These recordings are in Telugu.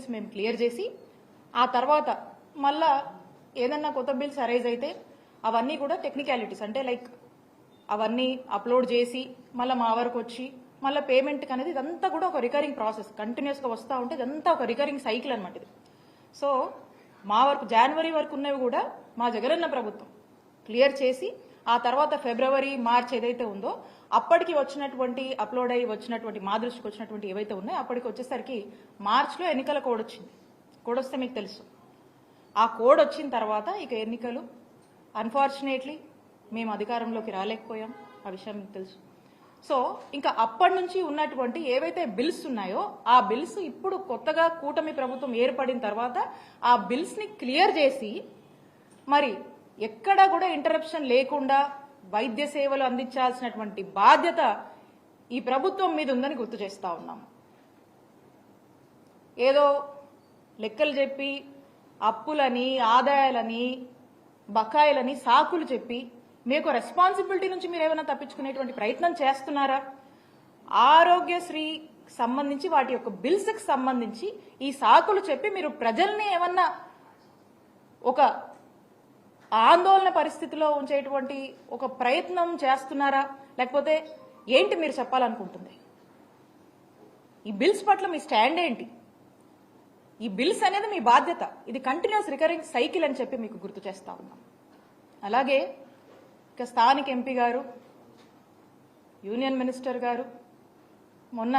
బిల్స్ మేము క్లియర్ చేసి ఆ తర్వాత మళ్ళా ఏదన్నా కొత్త బిల్స్ అరైజ్ అయితే అవన్నీ కూడా టెక్నికాలిటీస్ అంటే లైక్ అవన్నీ అప్లోడ్ చేసి మళ్ళీ మా వరకు వచ్చి మళ్ళీ పేమెంట్ అనేది ఇదంతా కూడా ఒక రికరింగ్ ప్రాసెస్ కంటిన్యూస్గా వస్తూ ఉంటే ఇదంతా ఒక రికరింగ్ సైకిల్ అనమాట ఇది. సో మా వరకు జనవరి వరకు ఉన్నవి కూడా మా జగనన్న ప్రభుత్వం క్లియర్ చేసి ఆ తర్వాత ఫిబ్రవరి మార్చ్ ఏదైతే ఉందో అప్పటికి వచ్చినటువంటి అప్లోడ్ అయ్యి వచ్చినటువంటి మా దృష్టికి వచ్చినటువంటి ఏవైతే ఉన్నాయో అప్పటికి వచ్చేసరికి మార్చ్లో ఎన్నికల కోడ్ వచ్చింది. కోడ్ వస్తే మీకు తెలుసు. ఆ కోడ్ వచ్చిన తర్వాత ఇక ఎన్నికలు అన్ఫార్చునేట్లీ మేము అధికారంలోకి రాలేకపోయాం. ఆ విషయం మీకు తెలుసు. సో ఇంకా అప్పటి నుంచి ఉన్నటువంటి ఏవైతే బిల్స్ ఉన్నాయో ఆ బిల్స్ ఇప్పుడు కొత్తగా కూటమి ప్రభుత్వం ఏర్పడిన తర్వాత ఆ బిల్స్ని క్లియర్ చేసి మరి ఎక్కడా కూడా ఇంటరప్షన్ లేకుండా వైద్య సేవలు అందించాల్సినటువంటి బాధ్యత ఈ ప్రభుత్వం మీద ఉందని గుర్తు చేస్తూ ఉన్నాం. ఏదో లెక్కలు చెప్పి అప్పులని ఆదాయాలని బకాయిలని సాకులు చెప్పి మీకు రెస్పాన్సిబిలిటీ నుంచి మీరు ఏమైనా తప్పించుకునేటువంటి ప్రయత్నం చేస్తున్నారా? ఆరోగ్యశ్రీ సంబంధించి వాటి యొక్క బిల్స్కి సంబంధించి ఈ సాకులు చెప్పి మీరు ప్రజల్ని ఏమన్నా ఒక ఆందోళన పరిస్థితిలో ఉంచేటువంటి ఒక ప్రయత్నం చేస్తున్నారా? లేకపోతే ఏంటి మీరు చెప్పాలనుకుంటుంది? ఈ బిల్స్ పట్ల మీ స్టాండ్ ఏంటి? ఈ బిల్స్ అనేది మీ బాధ్యత. ఇది కంటిన్యూస్ రికరింగ్ సైకిల్ అని చెప్పి మీకు గుర్తు చేస్తా ఉన్నాం. అలాగే ఇక స్థానిక ఎంపీ గారు యూనియన్ మినిస్టర్ గారు మొన్న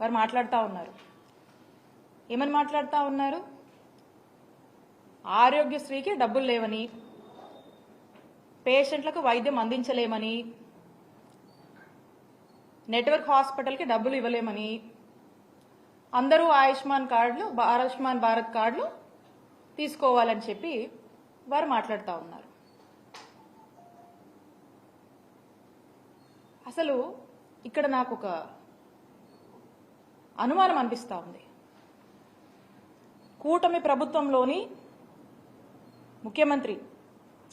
వారు మాట్లాడుతూ ఉన్నారు. ఏమని మాట్లాడుతూ ఉన్నారు? ఆరోగ్యశ్రీకి డబ్బులు లేవని పేషెంట్లకు వైద్యం అందించలేమని నెట్వర్క్ హాస్పిటల్కి డబ్బులు ఇవ్వలేమని అందరూ ఆయుష్మాన్ కార్డులు ఆయుష్మాన్ భారత్ కార్డులు తీసుకోవాలని చెప్పి వారు మాట్లాడుతూ ఉన్నారు. అసలు ఇక్కడ నాకు ఒక అనుమానం అనిపిస్తూ ఉంది. కూటమి ప్రభుత్వంలోని ముఖ్యమంత్రి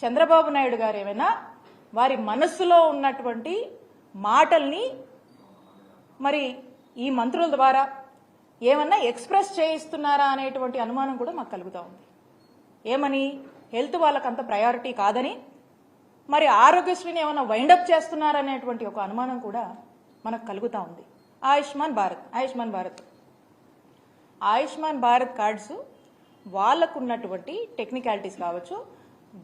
చంద్రబాబు నాయుడు గారు ఏమైనా వారి మనస్సులో ఉన్నటువంటి మాటల్ని మరి ఈ మంత్రుల ద్వారా ఏమన్నా ఎక్స్ప్రెస్ చేయిస్తున్నారా అనేటువంటి అనుమానం కూడా మాకు కలుగుతూ ఉంది. ఏమని? హెల్త్ వాళ్ళకంత ప్రయారిటీ కాదని మరి ఆరోగ్యశ్రీని ఏమైనా వైండప్ చేస్తున్నారనేటువంటి ఒక అనుమానం కూడా మనకు కలుగుతూ ఉంది. ఆయుష్మాన్ భారత్ ఆయుష్మాన్ భారత్. ఆయుష్మాన్ భారత్ కార్డ్స్ వాళ్ళకున్నటువంటి టెక్నికాలిటీస్ కావచ్చు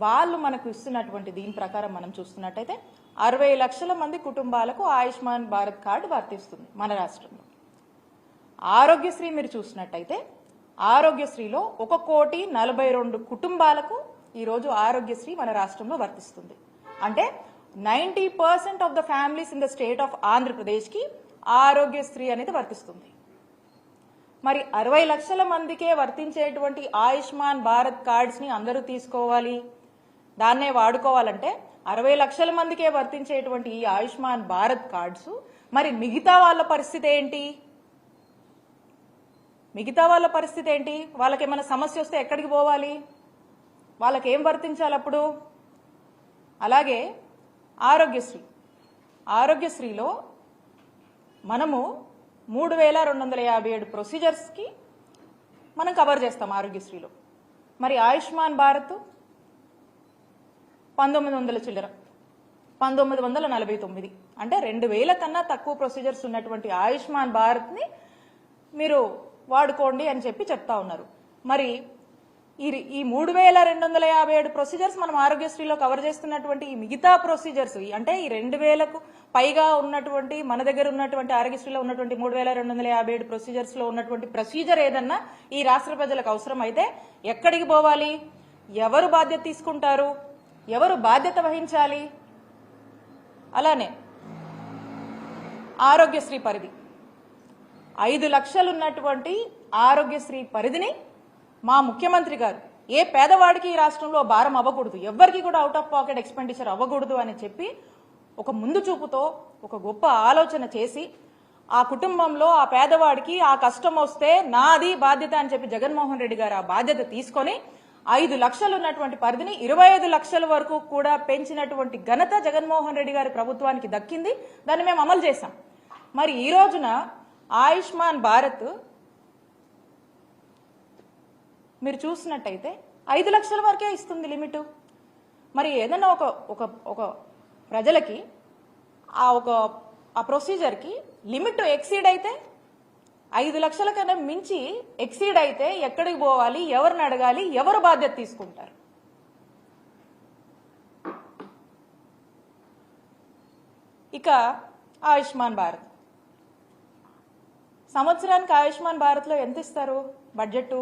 వాళ్ళు మనకు ఇస్తున్నటువంటి దీని ప్రకారం మనం చూస్తున్నట్టయితే అరవై లక్షల మంది కుటుంబాలకు ఆయుష్మాన్ భారత్ కార్డు వర్తిస్తుంది మన రాష్ట్రంలో. ఆరోగ్యశ్రీ మీరు చూసినట్టయితే ఆరోగ్యశ్రీలో ఒక కోటి నలభై రెండు కుటుంబాలకు ఈరోజు ఆరోగ్యశ్రీ మన రాష్ట్రంలో వర్తిస్తుంది. అంటే ninety percent of the families in the state of ఆంధ్రప్రదేశ్కి ఆరోగ్యశ్రీ అనేది వర్తిస్తుంది. మరి అరవై లక్షల మందికే వర్తించేటువంటి ఆయుష్మాన్ భారత్ కార్డ్స్ని అందరూ తీసుకోవాలి. దాన్నే వాడుకోవాలంటే అరవై లక్షల మందికే వర్తించేటువంటి ఈ ఆయుష్మాన్ భారత్ కార్డ్స్. మరి మిగతా వాళ్ళ పరిస్థితి ఏంటి? మిగతా వాళ్ళ పరిస్థితి ఏంటి? వాళ్ళకి ఏమైనా సమస్య వస్తే ఎక్కడికి పోవాలి? వాళ్ళకి ఏం వర్తించాలి అప్పుడు? అలాగే ఆరోగ్యశ్రీ. ఆరోగ్యశ్రీలో మనము మూడు వేల రెండు వందల యాభై ఏడు ప్రొసీజర్స్కి మనం కవర్ చేస్తాం ఆరోగ్యశ్రీలో. మరి ఆయుష్మాన్ భారత్ పంతొమ్మిది వందల చిల్లర పంతొమ్మిది వందల నలభై తొమ్మిది. అంటే రెండు వేల కన్నా తక్కువ ప్రొసీజర్స్ ఉన్నటువంటి ఆయుష్మాన్ భారత్ని మీరు వాడుకోండి అని చెప్పి చెప్తా ఉన్నారు. మరి ఈ ఈ మూడు వేల రెండు వందల యాభై ఏడు ప్రొసీజర్స్ మనం ఆరోగ్యశ్రీలో కవర్ చేస్తున్నటువంటి ఈ మిగతా ప్రొసీజర్స్ అంటే ఈ రెండు వేలకు పైగా ఉన్నటువంటి మన దగ్గర ఉన్నటువంటి ఆరోగ్యశ్రీలో ఉన్నటువంటి మూడు వేల రెండు వందల యాభై ఏడు ప్రొసీజర్స్లో ఉన్నటువంటి ప్రొసీజర్ ఏదన్నా ఈ రాష్ట్ర ప్రజలకు అవసరం అయితే ఎక్కడికి పోవాలి? ఎవరు బాధ్యత తీసుకుంటారు? ఎవరు బాధ్యత వహించాలి? అలానే ఆరోగ్యశ్రీ పరిధి. ఐదు లక్షలు ఉన్నటువంటి ఆరోగ్యశ్రీ పరిధిని మా ముఖ్యమంత్రి గారు ఏ పేదవాడికి ఈ రాష్ట్రంలో భారం అవ్వకూడదు ఎవ్వరికి కూడా అవుట్ ఆఫ్ పాకెట్ ఎక్స్పెండిచర్ అవ్వకూడదు అని చెప్పి ఒక ముందు చూపుతో ఒక గొప్ప ఆలోచన చేసి ఆ కుటుంబంలో ఆ పేదవాడికి ఆ కష్టం వస్తే నాది బాధ్యత అని చెప్పి జగన్మోహన్ రెడ్డి గారు ఆ బాధ్యత తీసుకొని ఐదు లక్షలు ఉన్నటువంటి పరిధిని ఇరవై ఐదు లక్షల వరకు కూడా పెంచినటువంటి ఘనత జగన్మోహన్ రెడ్డి గారి ప్రభుత్వానికి దక్కింది. దాన్ని మేము అమలు చేశాం. మరి ఈ రోజున ఆయుష్మాన్ భారత్ మీరు చూసినట్టయితే ఐదు లక్షల వరకే ఇస్తుంది లిమిట్. మరి ఏదైనా ఒక ఒక ఒక ప్రజలకి ఆ ఒక ఆ ప్రొసీజర్కి లిమిట్ ఎక్సీడ్ అయితే ఐదు లక్షల కన్నా మించి ఎక్సీడ్ అయితే ఎక్కడికి పోవాలి ఎవరిని అడగాలి ఎవరు బాధ్యత తీసుకుంటారు? ఇక ఆయుష్మాన్ భారత్. సంవత్సరానికి ఆయుష్మాన్ భారత్లో ఎంత ఇస్తారు? బడ్జెట్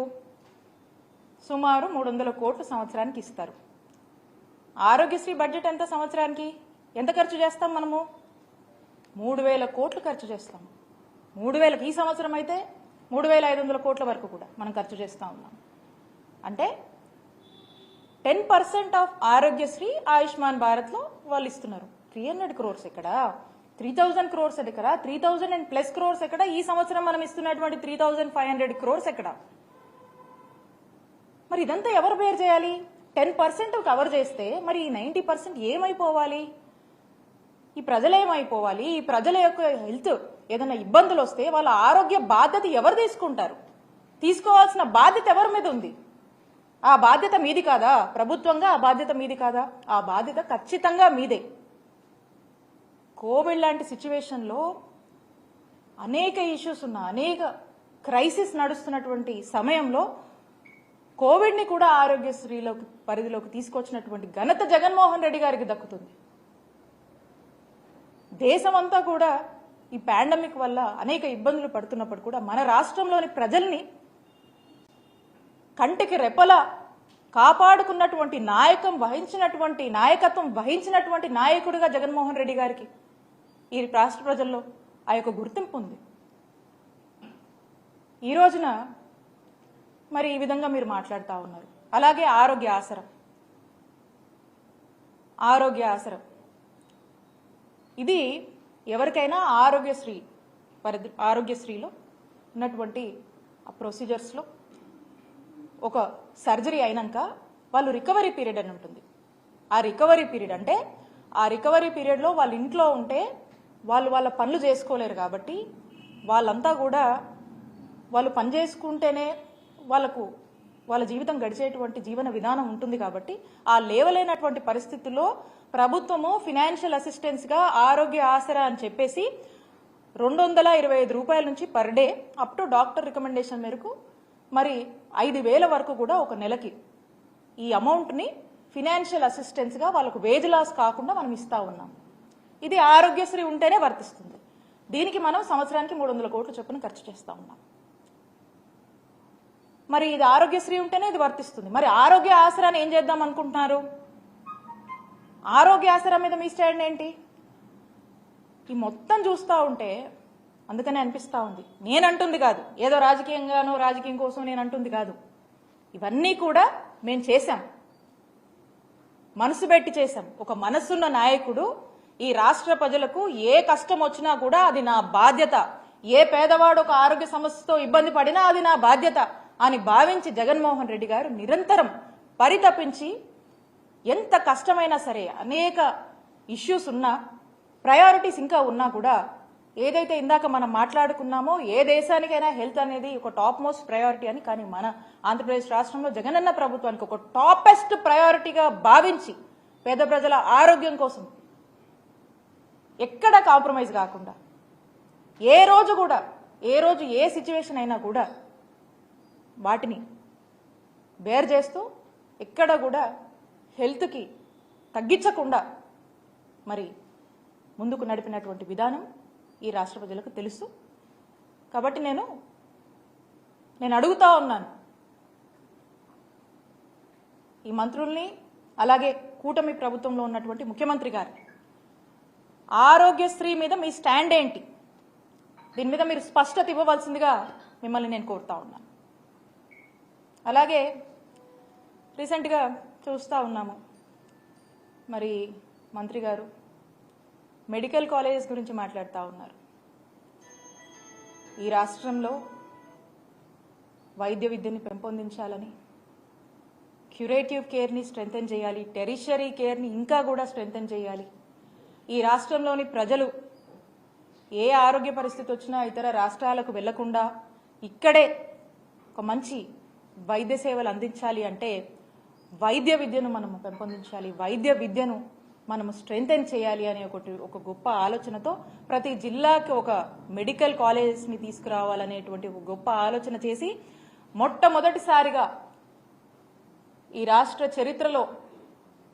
సుమారు మూడు వందల కోట్లు సంవత్సరానికి ఇస్తారు. ఆరోగ్యశ్రీ బడ్జెట్ ఎంత సంవత్సరానికి? ఎంత ఖర్చు చేస్తాం మనము? మూడు వేల కోట్లు ఖర్చు చేస్తాం. మూడు వేలకు ఈ సంవత్సరం అయితే మూడు వేల ఐదు వందల కోట్ల వరకు కూడా మనం ఖర్చు చేస్తూ ఉన్నాం. అంటే ten percent of Aarogyasri Ayushman భారత్లో వాళ్ళు ఇస్తున్నారు. త్రీ హండ్రెడ్ క్రోర్స్ ఎక్కడ? త్రీ థౌజండ్ క్రోర్స్ ఎక్కడ? Three thousand and plus crores ఎక్కడ? ఈ సంవత్సరం మనం ఇస్తున్నటువంటి three thousand five hundred crores ఎక్కడ? మరి ఇదంతా ఎవరు బేర్ చేయాలి? టెన్ పర్సెంట్ కవర్ చేస్తే మరి ఈ నైంటీ పర్సెంట్ ఏమైపోవాలి? ఈ ప్రజలు ఏమైపోవాలి ఈ ప్రజల యొక్క హెల్త్ ఏదైనా ఇబ్బందులు వస్తే వాళ్ళ ఆరోగ్య బాధ్యత ఎవరు తీసుకుంటారు? తీసుకోవాల్సిన బాధ్యత ఎవరి మీద ఉంది? ఆ బాధ్యత మీది కాదా? ప్రభుత్వంగా ఆ బాధ్యత మీది కాదా? ఆ బాధ్యత ఖచ్చితంగా మీదే. కోవిడ్ లాంటి సిచ్యువేషన్లో అనేక ఇష్యూస్ ఉన్న అనేక క్రైసిస్ నడుస్తున్నటువంటి సమయంలో కోవిడ్ని కూడా ఆరోగ్యశ్రీలోకి పరిధిలోకి తీసుకొచ్చినటువంటి ఘనత జగన్మోహన్ రెడ్డి గారికి దక్కుతుంది. దేశమంతా కూడా ఈ పాండమిక్ వల్ల అనేక ఇబ్బందులు పడుతున్నప్పుడు కూడా మన రాష్ట్రంలోని ప్రజల్ని కంటికి రెపల కాపాడుకున్నటువంటి నాయకం వహించినటువంటి నాయకత్వం వహించినటువంటి నాయకుడిగా జగన్మోహన్ రెడ్డి గారికి ఈ రాష్ట్ర ప్రజల్లో ఆ యొక్క గుర్తింపు ఉంది. ఈ రోజున మరి ఈ విధంగా మీరు మాట్లాడుతూ ఉన్నారు. అలాగే ఆరోగ్య ఆసరం. ఆరోగ్య ఆసరం. ఇది ఎవరికైనా ఆరోగ్యశ్రీ పరిధి ఆరోగ్యశ్రీలో ఉన్నటువంటి ప్రొసీజర్స్లో ఒక సర్జరీ అయినాక వాళ్ళు రికవరీ పీరియడ్ అని ఉంటుంది. ఆ రికవరీ పీరియడ్ అంటే ఆ రికవరీ పీరియడ్లో వాళ్ళ ఇంట్లో ఉంటే వాళ్ళు వాళ్ళ పనులు చేసుకోలేరు కాబట్టి వాళ్ళంతా కూడా వాళ్ళు పని చేసుకుంటేనే వాళ్ళకు వాళ్ళ జీవితం గడిచేటువంటి జీవన విధానం ఉంటుంది కాబట్టి ఆ లేవలేనటువంటి పరిస్థితుల్లో ప్రభుత్వము ఫినాన్షియల్ అసిస్టెన్స్గా ఆరోగ్య ఆసరా అని చెప్పేసి రెండు వందల ఇరవై ఐదు రూపాయల నుంచి per day up to doctor recommendation మేరకు మరి ఐదు వేల వరకు కూడా ఒక నెలకి ఈ అమౌంట్ని ఫినాన్షియల్ అసిస్టెన్స్గా వాళ్ళకు వేజ్ లాస్ కాకుండా మనం ఇస్తా ఉన్నాం. ఇది ఆరోగ్యశ్రీ ఉంటేనే వర్తిస్తుంది. దీనికి మనం సంవత్సరానికి మూడు వందల కోట్ల చొప్పున ఖర్చు చేస్తా ఉన్నాం. మరి ఇది ఆరోగ్యశ్రీ ఉంటేనే ఇది వర్తిస్తుంది. మరి ఆరోగ్య ఆసరాన్ని ఏం చేద్దాం అనుకుంటున్నారు? ఆరోగ్య ఆసరా మీద మీ స్టాండ్ ఏంటి? ఈ మొత్తం చూస్తూ ఉంటే అందుకనే అనిపిస్తూ ఉంది. నేనంటుంది కాదు. ఏదో రాజకీయంగానో రాజకీయం కోసం నేను అంటుంది కాదు. ఇవన్నీ కూడా మేము చేశాం. మనసు పెట్టి చేశాం. ఒక మనసున్న నాయకుడు ఈ రాష్ట్ర ప్రజలకు ఏ కష్టం వచ్చినా కూడా అది నా బాధ్యత. ఏ పేదవాడు ఒక ఆరోగ్య సమస్యతో ఇబ్బంది పడినా అది నా బాధ్యత అని భావించి జగన్మోహన్ రెడ్డి గారు నిరంతరం పరితపించి ఎంత కష్టమైనా సరే అనేక ఇష్యూస్ ఉన్నా ప్రయారిటీస్ ఇంకా ఉన్నా కూడా ఏదైతే ఇందాక మనం మాట్లాడుకున్నామో ఏ దేశానికైనా హెల్త్ అనేది ఒక టాప్ మోస్ట్ ప్రయారిటీ అని కానీ మన ఆంధ్రప్రదేశ్ రాష్ట్రంలో జగనన్న ప్రభుత్వానికి ఒక టాపెస్ట్ ప్రయారిటీగా భావించి పేద ప్రజల ఆరోగ్యం కోసం ఎక్కడ కాంప్రమైజ్ కాకుండా ఏ రోజు కూడా ఏ రోజు ఏ సిచ్యువేషన్ అయినా కూడా వాటిని బేర్ చేస్తూ ఎక్కడ కూడా హెల్త్కి తగ్గించకుండా మరి ముందుకు నడిపినటువంటి విధానం ఈ రాష్ట్ర ప్రజలకు తెలుసు. కాబట్టి నేను నేను అడుగుతా ఉన్నాను. ఈ మంత్రుల్ని అలాగే కూటమి ప్రభుత్వంలో ఉన్నటువంటి ముఖ్యమంత్రి గారు ఆరోగ్యశ్రీ మీద మీ స్టాండ్ ఏంటి? దీని మీద మీరు స్పష్టత ఇవ్వవలసిందిగా మిమ్మల్ని నేను కోరుతా ఉన్నాను. అలాగే రీసెంట్గా చూస్తూ ఉన్నాము. మరి మంత్రి గారు మెడికల్ కాలేజెస్ గురించి మాట్లాడుతూ ఉన్నారు. ఈ రాష్ట్రంలో వైద్య విద్యని పెంపొందించాలని క్యూరేటివ్ కేర్ని స్ట్రెంగ్తన్ చేయాలి టెరిషరీ కేర్ని ఇంకా కూడా స్ట్రెంగ్తన్ చేయాలి. ఈ రాష్ట్రంలోని ప్రజలు ఏ ఆరోగ్య పరిస్థితి వచ్చినా ఇతర రాష్ట్రాలకు వెళ్ళకుండా ఇక్కడే ఒక మంచి వైద్య సేవలు అందించాలి అంటే వైద్య విద్యను మనము పెంపొందించాలి. వైద్య విద్యను మనము స్ట్రెంగ్తెన్ చేయాలి అనే ఒకటి ఒక గొప్ప ఆలోచనతో ప్రతి జిల్లాకి ఒక మెడికల్ కాలేజెస్ని తీసుకురావాలనేటువంటి ఒక గొప్ప ఆలోచన చేసి మొట్టమొదటిసారిగా ఈ రాష్ట్ర చరిత్రలో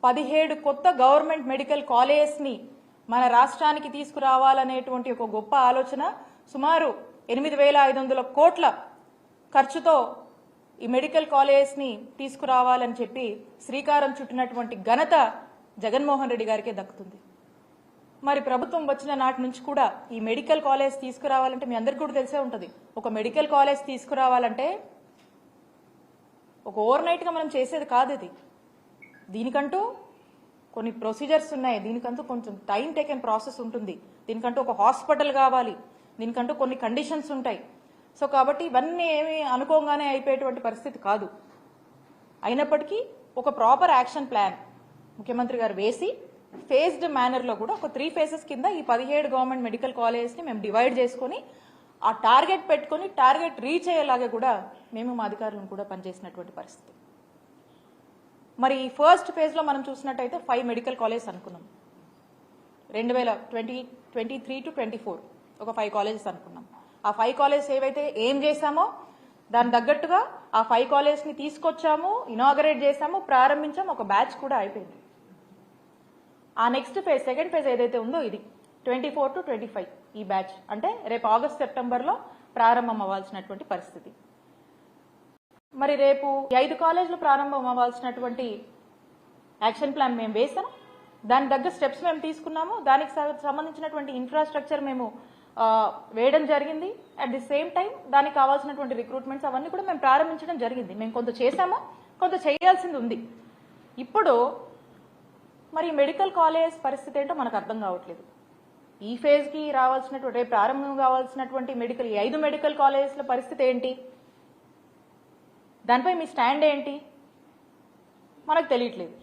పదిహేడు కొత్త గవర్నమెంట్ మెడికల్ కాలేజెస్ని మన రాష్ట్రానికి తీసుకురావాలనేటువంటి ఒక గొప్ప ఆలోచన సుమారు ఎనిమిది వేల ఐదు వందల కోట్ల ఖర్చుతో ఈ మెడికల్ కాలేజెస్ని తీసుకురావాలని చెప్పి శ్రీకారం చుట్టినటువంటి ఘనత జగన్మోహన్ రెడ్డి గారికే దక్కుతుంది. మరి ప్రభుత్వం వచ్చిన నాటి నుంచి కూడా ఈ మెడికల్ కాలేజ్ తీసుకురావాలంటే మీ అందరికీ కూడా తెలిసే ఉంటుంది. ఒక మెడికల్ కాలేజ్ తీసుకురావాలంటే ఒక ఓవర్ నైట్గా మనం చేసేది కాదు ఇది. దీనికంటూ కొన్ని ప్రొసీజర్స్ ఉన్నాయి. దీనికంటూ కొంచెం టైం టేకెన్ ప్రాసెస్ ఉంటుంది. దీనికంటూ ఒక హాస్పిటల్ కావాలి. దీనికంటూ కొన్ని కండిషన్స్ ఉంటాయి. సో కాబట్టి ఇవన్నీ ఏమి అనుకోగానే అయిపోయేటువంటి పరిస్థితి కాదు. అయినప్పటికీ ఒక ప్రాపర్ యాక్షన్ ప్లాన్ ముఖ్యమంత్రి గారు వేసి ఫేజ్డ్ మేనర్లో కూడా ఒక త్రీ ఫేసెస్ కింద ఈ పదిహేడు గవర్నమెంట్ మెడికల్ కాలేజెస్ని మేము డివైడ్ చేసుకొని ఆ టార్గెట్ పెట్టుకొని టార్గెట్ రీచ్ అయ్యేలాగా కూడా మేము మా అధికారులను కూడా పనిచేసినటువంటి పరిస్థితి. మరి ఈ ఫస్ట్ ఫేజ్లో మనం చూసినట్టయితే ఫైవ్ మెడికల్ కాలేజ్ అనుకున్నాం. రెండు వేల twenty twenty three to twenty four ఒక ఫైవ్ కాలేజెస్ అనుకున్నాం. ఆ ఫైవ్ కాలేజెస్ ఏవైతే ఏం చేశామో దాని తగ్గట్టుగా ఆ ఫైవ్ కాలేజెస్ని తీసుకొచ్చాము ఇనాగరేట్ చేశాము ప్రారంభించాము ఒక బ్యాచ్ కూడా అయిపోయింది. ఆ నెక్స్ట్ ఫేజ్ సెకండ్ ఫేజ్ ఏదైతే ఉందో ఇది twenty four to twenty five ఈ బ్యాచ్ అంటే రేపు ఆగస్ట్ సెప్టెంబర్లో ప్రారంభం అవ్వాల్సినటువంటి పరిస్థితి. మరి రేపు ఐదు కాలేజీలు ప్రారంభం అవ్వాల్సినటువంటి యాక్షన్ ప్లాన్ మేము వేసాం దాని దగ్గర స్టెప్స్ మేము తీసుకున్నాము. దానికి సంబంధించినటువంటి ఇన్ఫ్రాస్ట్రక్చర్ మేము వేయడం జరిగింది. అట్ ది సేమ్ టైం దానికి కావాల్సినటువంటి రిక్రూట్మెంట్స్ అవన్నీ కూడా మేము ప్రారంభించడం జరిగింది. మేము కొంత చేశాము కొంత చేయాల్సింది ఉంది. ఇప్పుడు మరి మెడికల్ కాలేజ్ పరిస్థితి ఏంటో మనకు అర్థం కావట్లేదు. ఈ ఫేజ్కి రావాల్సినటువంటి ప్రారంభం కావాల్సినటువంటి మెడికల్ ఈ ఐదు మెడికల్ కాలేజెస్ల పరిస్థితి ఏంటి? దానిపై మీ స్టాండ్ ఏంటి? మనకు తెలియట్లేదు.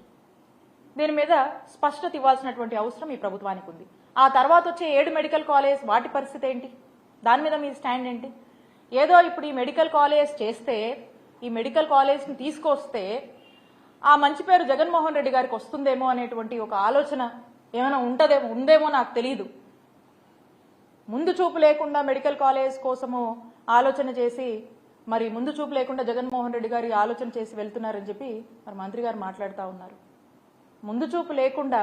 దీని మీద స్పష్టత ఇవ్వాల్సినటువంటి అవసరం ఈ ప్రభుత్వానికి ఉంది. ఆ తర్వాత వచ్చే ఏడు మెడికల్ కాలేజ్ వాటి పరిస్థితి ఏంటి? దాని మీద మీ స్టాండ్ ఏంటి? ఏదో ఇప్పుడు ఈ మెడికల్ కాలేజ్ చేస్తే ఈ మెడికల్ కాలేజ్ని తీసుకొస్తే ఆ మంచి పేరు జగన్మోహన్ రెడ్డి గారికి వస్తుందేమో అనేటువంటి ఒక ఆలోచన ఏమైనా ఉంటదేమో ఉందేమో నాకు తెలియదు ముందు చూపు లేకుండా మెడికల్ కాలేజ్ కోసము ఆలోచన చేసి మరి ముందు చూపు లేకుండా జగన్మోహన్ రెడ్డి గారి ఆలోచన చేసి వెళ్తున్నారని చెప్పి మరి మంత్రి గారు మాట్లాడుతూ ఉన్నారు. ముందు చూపు లేకుండా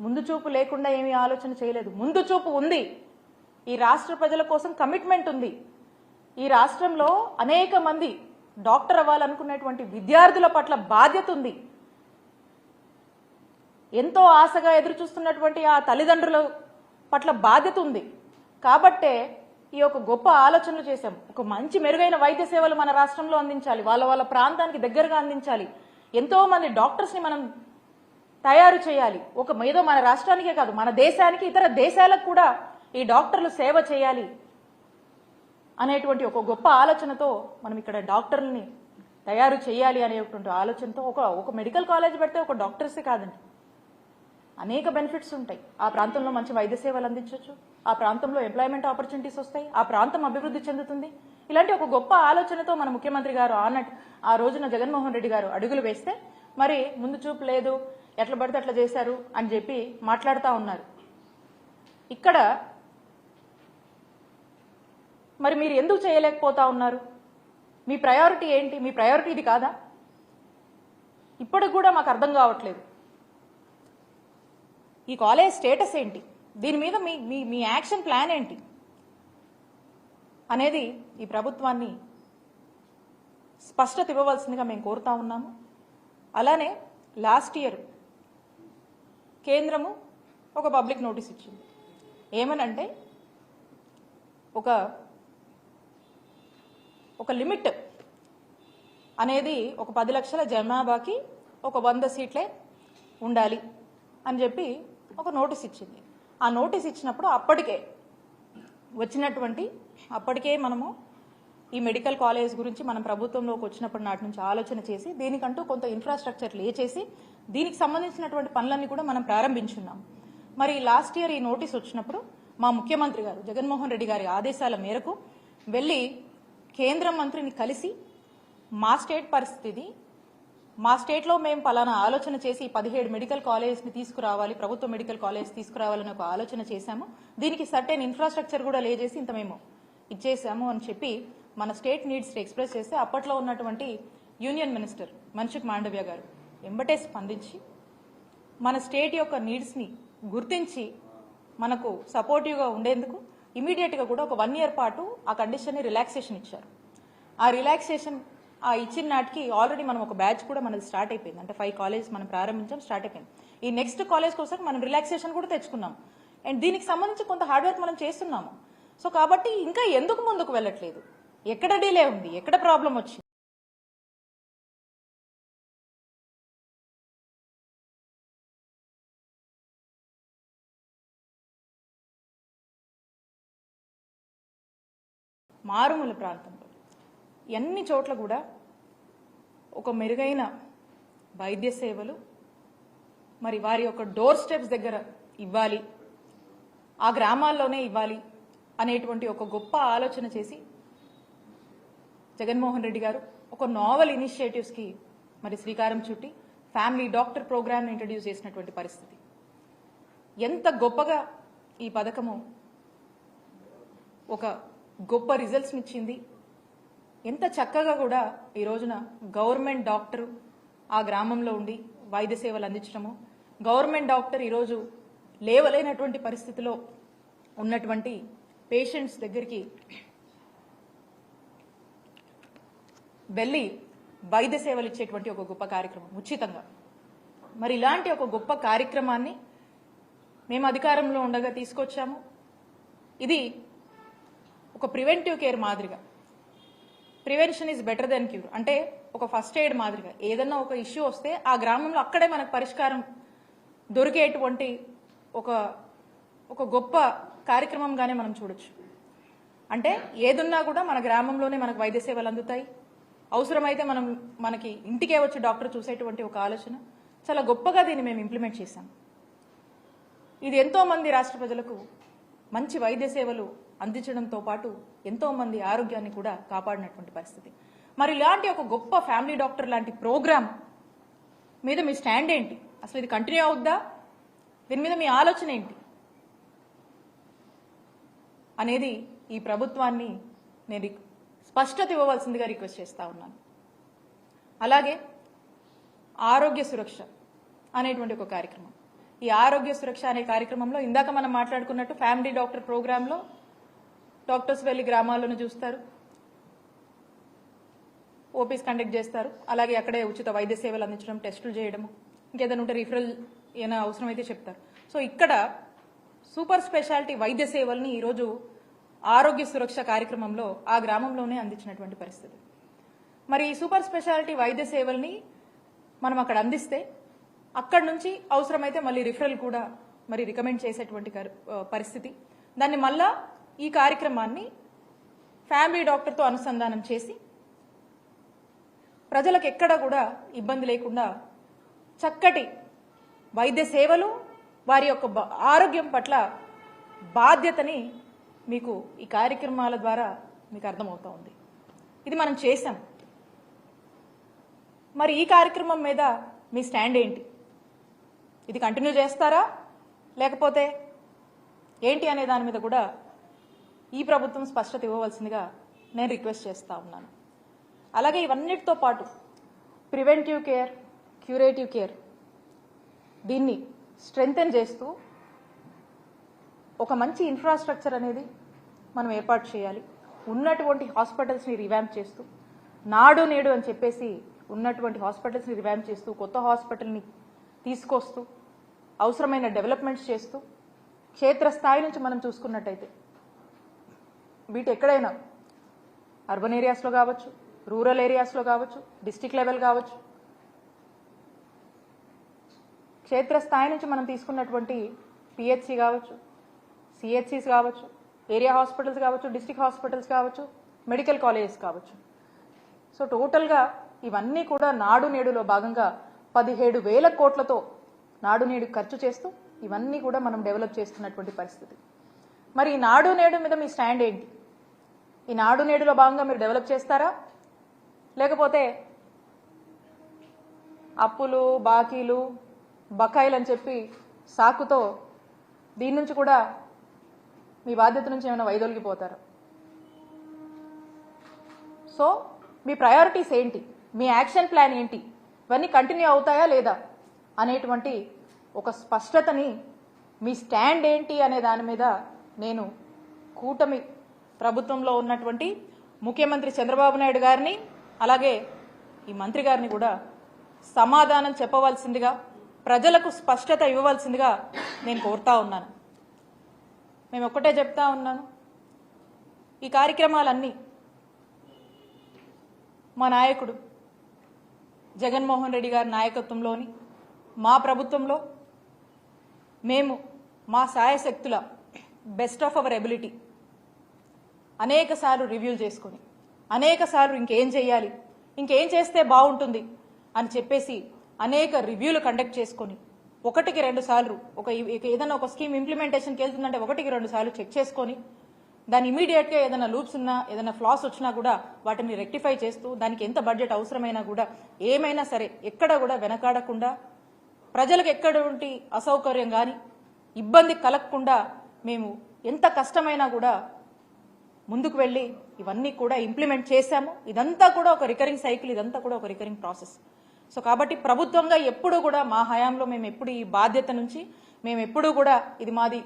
ముందు చూపు లేకుండా ఏమీ ఆలోచన చేయలేదు. ముందు చూపు ఉంది. ఈ రాష్ట్ర ప్రజల కోసం కమిట్మెంట్ ఉంది. ఈ రాష్ట్రంలో అనేక మంది డాక్టర్ అవ్వాలనుకునేటువంటి విద్యార్థుల పట్ల బాధ్యత ఉంది. ఎంతో ఆశగా ఎదురు చూస్తున్నటువంటి ఆ తల్లిదండ్రుల పట్ల బాధ్యత ఉంది. కాబట్టే ఈ యొక్క గొప్ప ఆలోచనలు చేశాం. ఒక మంచి మెరుగైన వైద్య సేవలు మన రాష్ట్రంలో అందించాలి. వాళ్ళ వాళ్ళ ప్రాంతానికి దగ్గరగా అందించాలి. ఎంతో మంది డాక్టర్స్ని మనం తయారు చేయాలి. ఒక ఏదో మన రాష్ట్రానికే కాదు మన దేశానికి ఇతర దేశాలకు కూడా ఈ డాక్టర్లు సేవ చేయాలి అనేటువంటి ఒక గొప్ప ఆలోచనతో మనం ఇక్కడ డాక్టర్లని తయారు చేయాలి అనేటువంటి ఆలోచనతో ఒక ఒక మెడికల్ కాలేజ్ పెడితే ఒక డాక్టర్సే కాదండి. అనేక బెనిఫిట్స్ ఉంటాయి. ఆ ప్రాంతంలో మంచి వైద్య సేవలు అందించవచ్చు ఆ ప్రాంతంలో ఎంప్లాయ్మెంట్ ఆపర్చునిటీస్ వస్తాయి. ఆ ప్రాంతం అభివృద్ధి చెందుతుంది. ఇలాంటి ఒక గొప్ప ఆలోచనతో మన ముఖ్యమంత్రి గారు ఆనట్ ఆ రోజున జగన్మోహన్ రెడ్డి గారు అడుగులు వేస్తే మరి ముందు చూపు లేదు. ఎట్లా పడితే అట్లా చేశారు అని చెప్పి మాట్లాడుతూ ఉన్నారు. ఇక్కడ మరి మీరు ఎందుకు చేయలేకపోతా ఉన్నారు? మీ ప్రయారిటీ ఏంటి? మీ ప్రయారిటీ ఇది కాదా? ఇప్పటికి కూడా మాకు అర్థం కావట్లేదు. ఈ కాలేజ్ స్టేటస్ ఏంటి? దీని మీద మీ మీ మీ యాక్షన్ ప్లాన్ ఏంటి? అనేది ఈ ప్రభుత్వాన్ని స్పష్టత ఇవ్వవలసిందిగా మేము కోరుతా ఉన్నాము. అలానే లాస్ట్ ఇయర్ కేంద్రము ఒక పబ్లిక్ నోటీస్ ఇచ్చింది. ఏమనంటే ఒక ఒక లిమిట్ అనేది ఒక పది లక్షల జనాభాకి ఒక వంద సీట్లే ఉండాలి అని చెప్పి ఒక నోటీస్ ఇచ్చింది. ఆ నోటీస్ ఇచ్చినప్పుడు అప్పటికే వచ్చినటువంటి అప్పటికే మనము ఈ మెడికల్ కాలేజ్ గురించి మనం ప్రభుత్వంలోకి వచ్చినప్పటి నాటి నుంచి ఆలోచన చేసి దీనికంటూ కొంత ఇన్ఫ్రాస్ట్రక్చర్ లేచేసి దీనికి సంబంధించినటువంటి పనులన్నీ కూడా మనం ప్రారంభించున్నాం. మరి లాస్ట్ ఇయర్ ఈ నోటీస్ వచ్చినప్పుడు మా ముఖ్యమంత్రి గారు జగన్మోహన్ రెడ్డి గారి ఆదేశాల మేరకు వెళ్ళి కేంద్ర మంత్రిని కలిసి మా స్టేట్ పరిస్థితి మా స్టేట్లో మేము పలానా ఆలోచన చేసి పదిహేడు మెడికల్ కాలేజ్ని తీసుకురావాలి ప్రభుత్వ మెడికల్ కాలేజ్ తీసుకురావాలని ఒక ఆలోచన చేశాము. దీనికి సర్టెన్ ఇన్ఫ్రాస్ట్రక్చర్ కూడా లేజేసి ఇంత మేము ఇచ్చేసాము అని చెప్పి మన స్టేట్ నీడ్స్ ఎక్స్ప్రెస్ చేస్తే అప్పట్లో ఉన్నటువంటి యూనియన్ మినిస్టర్ మన్సుఖ్ మాండవ్య గారు ఎంబటే స్పందించి మన స్టేట్ యొక్క నీడ్స్ని గుర్తించి మనకు సపోర్టివ్గా ఉండేందుకు ఇమీడియట్గా కూడా ఒక వన్ ఇయర్ పాటు ఆ కండిషన్ని రిలాక్సేషన్ ఇచ్చారు. ఆ రిలాక్సేషన్ ఆ ఇచ్చిన నాటికి ఆల్రెడీ మనం ఒక బ్యాచ్ కూడా మనది స్టార్ట్ అయిపోయింది. అంటే ఫైవ్ కాలేజ్ మనం ప్రారంభించాం స్టార్ట్ అయిపోయింది. ఈ నెక్స్ట్ కాలేజ్ కోసం మనం రిలాక్సేషన్ కూడా తెచ్చుకున్నాం. అండ్ దీనికి సంబంధించి కొంత హార్డ్ వర్క్ మనం చేస్తున్నాము. సో కాబట్టి ఇంకా ఎందుకు ముందుకు వెళ్ళట్లేదు? ఎక్కడ డిలే ఉంది? ఎక్కడ ప్రాబ్లం వచ్చింది? మారుమూల ప్రాంతంలో. ఎన్ని చోట్ల కూడా ఒక మెరుగైన వైద్య సేవలు మరి వారి యొక్క డోర్ స్టెప్స్ దగ్గర ఇవ్వాలి ఆ గ్రామాల్లోనే ఇవ్వాలి అనేటువంటి ఒక గొప్ప ఆలోచన చేసి జగన్మోహన్ రెడ్డి గారు ఒక నావల్ ఇనిషియేటివ్స్కి మరి శ్రీకారం చుట్టి ఫ్యామిలీ డాక్టర్ ప్రోగ్రామ్ని ఇంట్రడ్యూస్ చేసినటువంటి పరిస్థితి. ఎంత గొప్పగా ఈ పథకము ఒక గొప్ప రిజల్ట్స్ని ఇచ్చింది. ఎంత చక్కగా కూడా ఈ రోజున గవర్నమెంట్ డాక్టర్ ఆ గ్రామంలో ఉండి వైద్య సేవలు అందించడము గవర్నమెంట్ డాక్టర్ ఈరోజు లేవలేనటువంటి పరిస్థితిలో ఉన్నటువంటి పేషెంట్స్ దగ్గరికి వెళ్ళి వైద్య సేవలు ఇచ్చేటువంటి ఒక గొప్ప కార్యక్రమం ఉచితంగా. మరి ఇలాంటి ఒక గొప్ప కార్యక్రమాన్ని మేము అధికారంలో ఉండగా తీసుకొచ్చాము. ఇది ఒక ప్రివెంటివ్ కేర్ మాదిరిగా. Prevention is better than cure. అంటే ఒక ఫస్ట్ ఎయిడ్ మాదిరిగా. ఏదన్నా ఒక ఇష్యూ వస్తే ఆ గ్రామంలో అక్కడే మనకు పరిష్కారం దొరికేటువంటి ఒక ఒక గొప్ప కార్యక్రమంగానే మనం చూడొచ్చు. అంటే ఏదున్నా కూడా మన గ్రామంలోనే మనకు వైద్య సేవలు అందుతాయి. అవసరమైతే మనం మనకి ఇంటికే వచ్చి డాక్టర్ చూసేటువంటి ఒక ఆలోచన. చాలా గొప్పగా దీన్ని మేము ఇంప్లిమెంట్ చేశాం. ఇది ఎంతోమంది రాష్ట్ర ప్రజలకు మంచి వైద్య సేవలు అందించడంతో పాటు ఎంతో మంది ఆరోగ్యాన్ని కూడా కాపాడినటువంటి పరిస్థితి. మరి ఇలాంటి ఒక గొప్ప ఫ్యామిలీ డాక్టర్ లాంటి ప్రోగ్రామ్ మీద మీ స్టాండ్ ఏంటి? అసలు ఇది కంటిన్యూ అవుద్దా? దీని మీద మీ ఆలోచన ఏంటి? అనేది ఈ ప్రభుత్వాన్ని నేను స్పష్టత ఇవ్వవలసిందిగా రిక్వెస్ట్ చేస్తూ ఉన్నాను. అలాగే ఆరోగ్య సురక్ష అనేటువంటి ఒక కార్యక్రమం. ఈ ఆరోగ్య సురక్ష అనే కార్యక్రమంలో ఇందాక మనం మాట్లాడుకున్నట్టు ఫ్యామిలీ డాక్టర్ ప్రోగ్రాంలో డాక్టర్స్ వెళ్ళి గ్రామాల్లోనూ చూస్తారు. ఓపీస్ కండక్ట్ చేస్తారు. అలాగే అక్కడే ఉచిత వైద్య సేవలు అందించడం టెస్టులు చేయడము. ఇంకేదైనా ఉంటే రిఫరల్ ఏమైనా అవసరమైతే చెప్తారు. సో ఇక్కడ సూపర్ స్పెషాలిటీ వైద్య సేవల్ని ఈరోజు ఆరోగ్య సురక్ష కార్యక్రమంలో ఆ గ్రామంలోనే అందించినటువంటి పరిస్థితి. మరి ఈ సూపర్ స్పెషాలిటీ వైద్య సేవల్ని మనం అక్కడ అందిస్తే అక్కడి నుంచి అవసరమైతే మళ్ళీ రిఫరల్ కూడా మరి రికమెండ్ చేసేటువంటి పరిస్థితి. దాన్ని మళ్ళా ఈ కార్యక్రమాన్ని ఫ్యామిలీ డాక్టర్తో అనుసంధానం చేసి ప్రజలకు ఎక్కడ కూడా ఇబ్బంది లేకుండా చక్కటి వైద్య సేవలు వారి యొక్క ఆరోగ్యం పట్ల బాధ్యతని మీకు ఈ కార్యక్రమాల ద్వారా మీకు అర్థమవుతా ఉంది ఇది మనం చేశాం. మరి ఈ కార్యక్రమం మీద మీ స్టాండ్ ఏంటి? ఇది కంటిన్యూ చేస్తారా? లేకపోతే ఏంటి అనే దాని మీద కూడా ఈ ప్రభుత్వం స్పష్టత ఇవ్వవలసిందిగా నేను రిక్వెస్ట్ చేస్తూ ఉన్నాను. అలాగే ఇవన్నిటితో పాటు ప్రివెంటివ్ కేర్ క్యూరేటివ్ కేర్ దీన్ని స్ట్రెంగ్తెన్ చేస్తూ ఒక మంచి ఇన్ఫ్రాస్ట్రక్చర్ అనేది మనం ఏర్పాటు చేయాలి. ఉన్నటువంటి హాస్పిటల్స్ని రివ్యాంప్ చేస్తూ నాడు నేడు అని చెప్పేసి ఉన్నటువంటి హాస్పిటల్స్ని రివ్యాంప్ చేస్తూ కొత్త హాస్పిటల్ని తీసుకొస్తూ అవసరమైన డెవలప్మెంట్స్ చేస్తూ క్షేత్రస్థాయి నుంచి మనం చూసుకున్నట్టయితే వీటి ఎక్కడైనా అర్బన్ ఏరియాస్లో కావచ్చు రూరల్ ఏరియాస్లో కావచ్చు డిస్టిక్ లెవెల్ కావచ్చు. క్షేత్రస్థాయి నుంచి మనం తీసుకున్నటువంటి పిహెచ్సి కావచ్చు సిహెచ్సిస్ కావచ్చు ఏరియా హాస్పిటల్స్ కావచ్చు డిస్టిక్ హాస్పిటల్స్ కావచ్చు మెడికల్ కాలేజెస్ కావచ్చు. సో టోటల్గా ఇవన్నీ కూడా నాడు నేడులో భాగంగా పదిహేడు వేల కోట్లతో నాడు నేడు ఖర్చు చేస్తూ ఇవన్నీ కూడా మనం డెవలప్ చేస్తున్నటువంటి పరిస్థితి. మరి ఈ నాడు నేడు మీద మీ స్టాండ్ ఏంటి? ఈ నాడు నేడులో భాగంగా మీరు డెవలప్ చేస్తారా? లేకపోతే అప్పులు బాకీలు బకాయిలు అని చెప్పి సాకుతో దీని నుంచి కూడా మీ బాధ్యత నుంచి ఏమైనా వైదొలిగిపోతారు? సో మీ ప్రయారిటీస్ ఏంటి? మీ యాక్షన్ ప్లాన్ ఏంటి? ఇవన్నీ కంటిన్యూ అవుతాయా లేదా అనేటువంటి ఒక స్పష్టతని మీ స్టాండ్ ఏంటి అనే దాని మీద నేను కూటమి ప్రభుత్వంలో ఉన్నటువంటి ముఖ్యమంత్రి చంద్రబాబు నాయుడు గారిని అలాగే ఈ మంత్రి గారిని కూడా సమాధానం చెప్పవలసిందిగా ప్రజలకు స్పష్టత ఇవ్వవలసిందిగా నేను కోరుతా ఉన్నాను. మేము ఒక్కటే చెప్తా ఉన్నాను. ఈ కార్యక్రమాలన్నీ మా నాయకుడు జగన్మోహన్ రెడ్డి గారి నాయకత్వంలోని మా ప్రభుత్వంలో మేము మా సాయశక్తుల బెస్ట్ ఆఫ్ అవర్ ఎబిలిటీ. అనేక సార్లు రివ్యూలు చేసుకొని అనేక సార్లు ఇంకేం చేయాలి ఇంకేం చేస్తే బాగుంటుంది అని చెప్పేసి అనేక రివ్యూలు కండక్ట్ చేసుకొని ఒకటికి రెండు సార్లు ఒక ఏదైనా ఒక స్కీమ్ ఇంప్లిమెంటేషన్కి వెళ్తుందంటే ఒకటికి రెండు సార్లు చెక్ చేసుకొని దాని ఇమీడియట్గా ఏదైనా లూప్స్ ఉన్నా ఏదైనా ఫ్లాస్ వచ్చినా కూడా వాటిని రెక్టిఫై చేస్తూ దానికి ఎంత బడ్జెట్ అవసరమైనా కూడా ఏమైనా సరే ఎక్కడ కూడా వెనకాడకుండా ప్రజలకు ఎక్కడంటి అసౌకర్యం కానీ ఇబ్బంది కలగకుండా మేము ఎంత కష్టమైనా కూడా ముందుకు వెళ్ళి ఇవన్నీ కూడా ఇంప్లిమెంట్ చేశాము. ఇదంతా కూడా ఒక రికరింగ్ సైకిల్ ఇదంతా కూడా ఒక రికరింగ్ ప్రాసెస్ సో కాబట్టి ప్రభుత్వంగా ఎప్పుడూ కూడా మా హయాంలో మేము ఎప్పుడు ఈ బాధ్యత నుంచి మేము ఎప్పుడూ కూడా ఇది మాది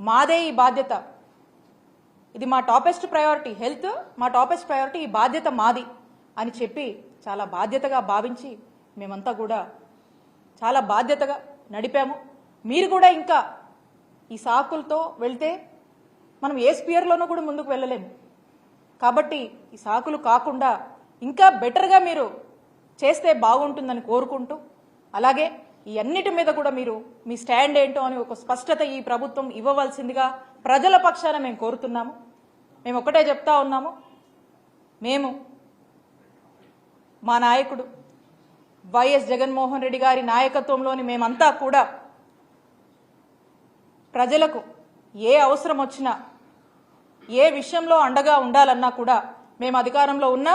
మాదే ఈ బాధ్యత. ఇది మా టాపెస్ట్ ప్రయారిటీ హెల్త్ మా టాపెస్ట్ ప్రయారిటీ ఈ బాధ్యత మాది అని చెప్పి చాలా బాధ్యతగా భావించి మేమంతా కూడా చాలా బాధ్యతగా నడిపాము. మీరు కూడా ఇంకా ఈ సాకులతో వెళ్తే మనం ఏ స్పియర్లోనూ కూడా ముందుకు వెళ్ళలేము కాబట్టి ఈ సాకులు కాకుండా ఇంకా బెటర్గా మీరు చేస్తే బాగుంటుందని కోరుకుంటూ అలాగే ఈ అన్నిటి మీద కూడా మీరు మీ స్టాండ్ ఏంటో అని ఒక స్పష్టత ఈ ప్రభుత్వం ఇవ్వవలసిందిగా ప్రజల పక్షాన మేము కోరుతున్నాము. మేము ఒకటే చెప్తా ఉన్నాము. మేము మా నాయకుడు వైఎస్ జగన్మోహన్ రెడ్డి గారి నాయకత్వంలోని మేమంతా కూడా ప్రజలకు ఏ అవసరం వచ్చినా ఏ విషయంలో అండగా ఉండాలన్నా కూడా మేము అధికారంలో ఉన్నా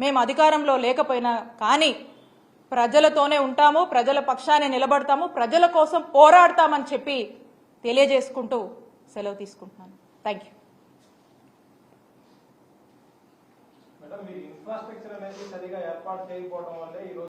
మేము అధికారంలో లేకపోయినా కానీ ప్రజలతోనే ఉంటాము ప్రజల పక్షాన్ని నిలబడతాము ప్రజల కోసం పోరాడతామని చెప్పి తెలియజేసుకుంటూ సెలవు తీసుకుంటున్నాను. థ్యాంక్ యూ ఇన్ఫ్రాస్ట్రక్చర్ అనేది సరిగా ఏర్పాటు చేయకపోవడం